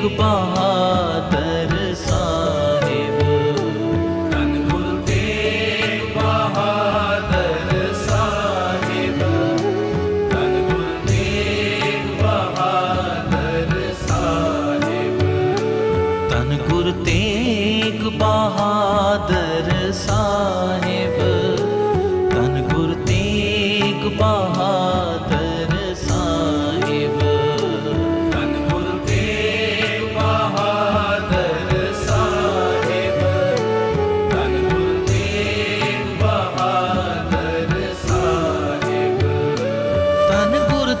ਤੇਗ ਬਹਾਦਰ ਸਾਹਿਬ। ਧੰਨ ਗੁਰੂ ਤੇਗ ਬਹਾਦਰ ਸਾਹਿਬ। ਧੰਨ ਗੁਰੂ ਤੇਗ ਬਹਾਦਰ ਸਾਹਿਬ। ਤਨ ਗੁਰ ਤੇਗ ਬਹਾਦਰ ਸਾਹਿਬ। ਤਨ ਗੁਰ ਤੇਗ ਬਹਾਦਰ